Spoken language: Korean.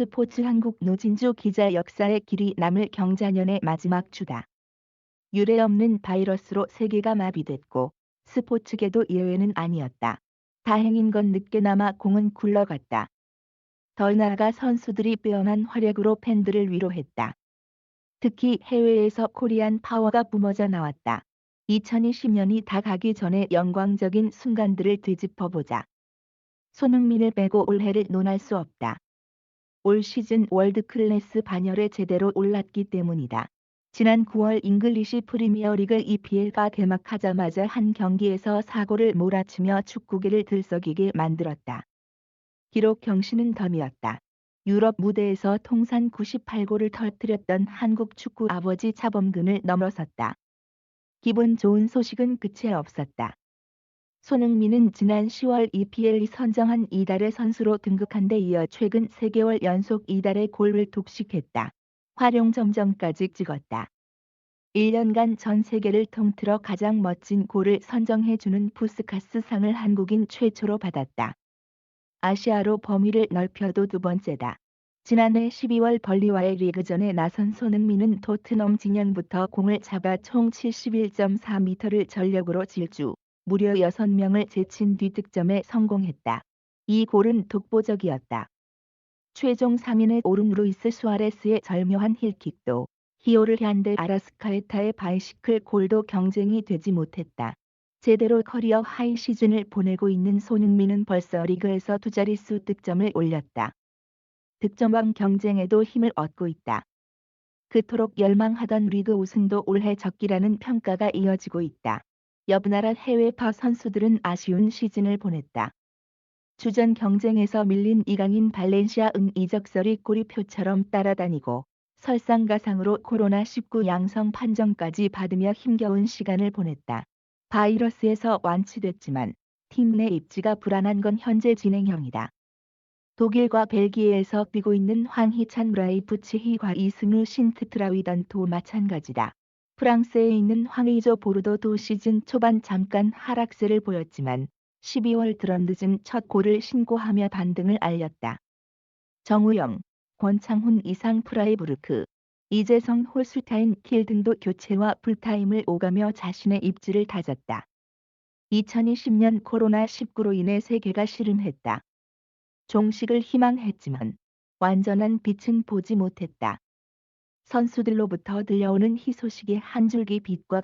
스포츠 한국 노진주 기자 역사의 길이 남을 경자년의 마지막 주다. 유례 없는 바이러스로 세계가 마비됐고 스포츠계도 예외는 아니었다. 다행인 건 늦게나마 공은 굴러갔다. 더 나아가 선수들이 빼어난 활약으로 팬들을 위로했다. 특히 해외에서 코리안 파워가 뿜어져 나왔다. 2020년이 다 가기 전에 영광적인 순간들을 되짚어보자. 손흥민을 빼고 올해를 논할 수 없다. 올 시즌 월드클래스 반열에 제대로 올랐기 때문이다. 지난 9월 잉글리시 프리미어리그 EPL가 개막하자마자 한 경기에서 사고를 몰아치며 축구계를 들썩이게 만들었다. 기록 경신은 덤이었다. 유럽 무대에서 통산 98골을 터뜨렸던 한국 축구 아버지 차범근을 넘어섰다. 기분 좋은 소식은 끝에 없었다. 손흥민은 지난 10월 EPL이 선정한 이달의 선수로 등극한 데 이어 최근 3개월 연속 이달의 골을 독식했다. 활용 점정까지 찍었다. 1년간 전 세계를 통틀어 가장 멋진 골을 선정해주는 푸스카스 상을 한국인 최초로 받았다. 아시아로 범위를 넓혀도 두 번째다. 지난해 12월 벌리와의 리그전에 나선 손흥민은 토트넘 진영부터 공을 잡아 총 71.4m를 전력으로 질주, 무려 6명을 제친 뒤 득점에 성공했다. 이 골은 독보적이었다. 최종 3인의 오른 루이스 수아레스의 절묘한 힐킥도 히오를 향대 아라스카에타의 바이시클 골도 경쟁이 되지 못했다. 제대로 커리어 하이 시즌을 보내고 있는 손흥민은 벌써 리그에서 두 자릿수 득점을 올렸다. 득점왕 경쟁에도 힘을 얻고 있다. 그토록 열망하던 리그 우승도 올해 적기라는 평가가 이어지고 있다. 옆 나라 해외파 선수들은 아쉬운 시즌을 보냈다. 주전 경쟁에서 밀린 이강인 발렌시아 응 이적설이 꼬리표처럼 따라다니고 설상가상으로 코로나19 양성 판정까지 받으며 힘겨운 시간을 보냈다. 바이러스에서 완치됐지만 팀 내 입지가 불안한 건 현재 진행형이다. 독일과 벨기에에서 뛰고 있는 황희찬 브라이프치히과 이승우 신트트라위던도 마찬가지다. 프랑스에 있는 황의조 보르도도 시즌 초반 잠깐 하락세를 보였지만 12월 들어 늦은 첫 골을 신고하며 반등을 알렸다. 정우영, 권창훈 이상 프라이부르크, 이재성 홀스타인 킬 등도 교체와 풀타임을 오가며 자신의 입지를 다졌다. 2020년 코로나19로 인해 세계가 시름했다. 종식을 희망했지만 완전한 빛은 보지 못했다. 선수들로부터 들려오는 희소식이 한 줄기 빛과